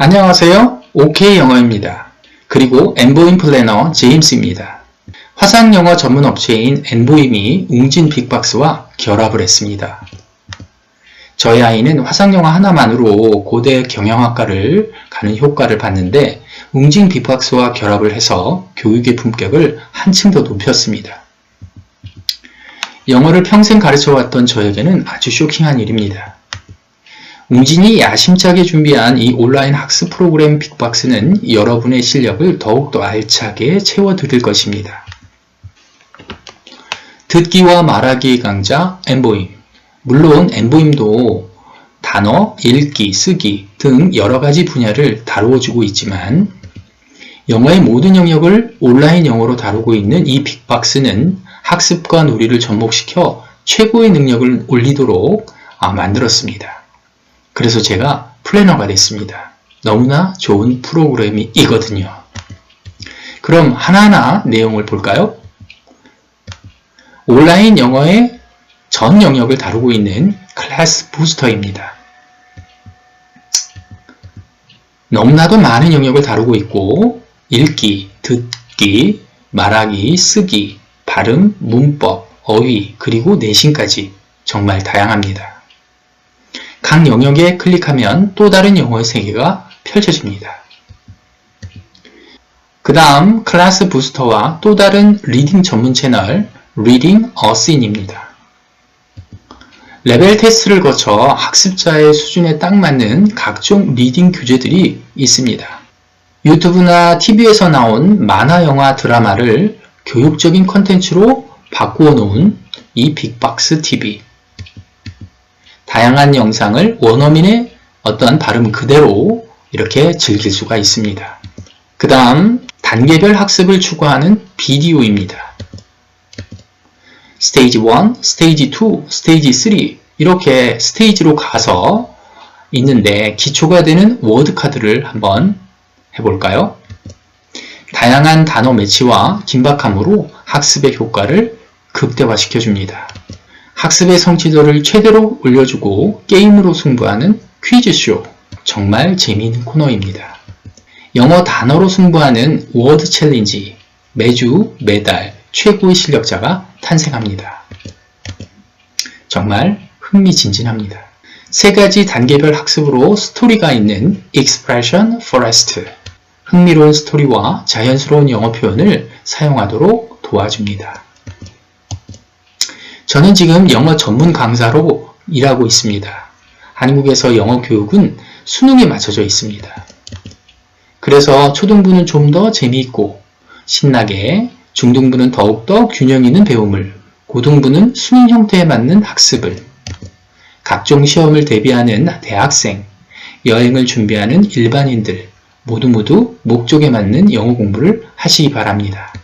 안녕하세요. OK 영어입니다. 그리고 엔보임 플래너 제임스입니다. 화상 영어 전문 업체인 엔보임이 웅진 빅박스와 결합을 했습니다. 저희 아이는 화상 영어 하나만으로 고대 경영학과를 가는 효과를 봤는데 웅진 빅박스와 결합을 해서 교육의 품격을 한층 더 높였습니다. 영어를 평생 가르쳐 왔던 저에게는 아주 쇼킹한 일입니다. 웅진이 야심차게 준비한 이 온라인 학습 프로그램 빅박스는 여러분의 실력을 더욱더 알차게 채워드릴 것입니다. 듣기와 말하기 강좌 엔보임. 물론 엔보임도 단어, 읽기, 쓰기 등 여러 가지 분야를 다루어주고 있지만 영어의 모든 영역을 온라인 영어로 다루고 있는 이 빅박스는 학습과 놀이를 접목시켜 최고의 능력을 올리도록 아, 만들었습니다. 그래서 제가 플래너가 됐습니다. 너무나 좋은 프로그램이거든요. 그럼 하나하나 내용을 볼까요? 온라인 영어의 전 영역을 다루고 있는 클래스 부스터입니다. 너무나도 많은 영역을 다루고 있고 읽기, 듣기, 말하기, 쓰기, 발음, 문법, 어휘, 그리고 내신까지 정말 다양합니다. 각 영역에 클릭하면 또 다른 영어의 세계가 펼쳐집니다. 그 다음 클래스 부스터와 또 다른 리딩 전문 채널 a Scene입니다. 레벨 테스트를 거쳐 학습자의 수준에 딱 맞는 각종 리딩 교재들이 있습니다. 유튜브나 TV에서 나온 만화, 영화, 드라마를 교육적인 컨텐츠로 바꾸어 놓은 이 빅박스 TV. 다양한 영상을 원어민의 어떤 발음 그대로 이렇게 즐길 수가 있습니다. 그 다음 단계별 학습을 추구하는 비디오입니다. 스테이지 1, 스테이지 2, 스테이지 3 이렇게 스테이지로 가서 있는데 기초가 되는 워드 카드를 한번 해볼까요? 다양한 단어 매치와 긴박함으로 학습의 효과를 극대화시켜 줍니다. 학습의 성취도를 최대로 올려주고 게임으로 승부하는 퀴즈쇼. 정말 재미있는 코너입니다. 영어 단어로 승부하는 워드 챌린지. 매주, 매달 최고의 실력자가 탄생합니다. 정말 흥미진진합니다. 세 가지 단계별 학습으로 스토리가 있는 Expression Forest. 흥미로운 스토리와 자연스러운 영어 표현을 사용하도록 도와줍니다. 저는 지금 영어 전문 강사로 일하고 있습니다. 한국에서 영어 교육은 수능에 맞춰져 있습니다. 그래서 초등부는 좀 더 재미있고 신나게, 중등부는 더욱더 균형 있는 배움을, 고등부는 수능 형태에 맞는 학습을, 각종 시험을 대비하는 대학생, 여행을 준비하는 일반인들 모두 모두 목적에 맞는 영어 공부를 하시기 바랍니다.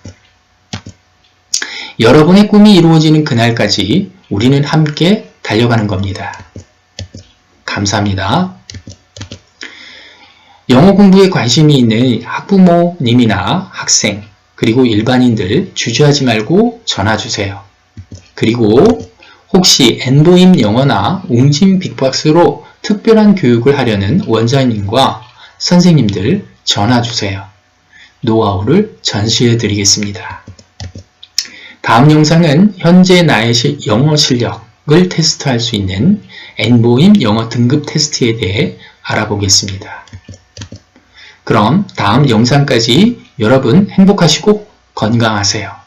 여러분의 꿈이 이루어지는 그날까지 우리는 함께 달려가는 겁니다. 감사합니다. 영어 공부에 관심이 있는 학부모님이나 학생, 그리고 일반인들 주저하지 말고 전화 주세요. 그리고 혹시 엔보임 영어나 웅진 빅박스로 특별한 교육을 하려는 원장님과 선생님들 전화 주세요. 노하우를 전수해 드리겠습니다. 다음 영상은 현재 나의 영어 실력을 테스트할 수 있는 엔보임 영어 등급 테스트에 대해 알아보겠습니다. 그럼 다음 영상까지 여러분 행복하시고 건강하세요.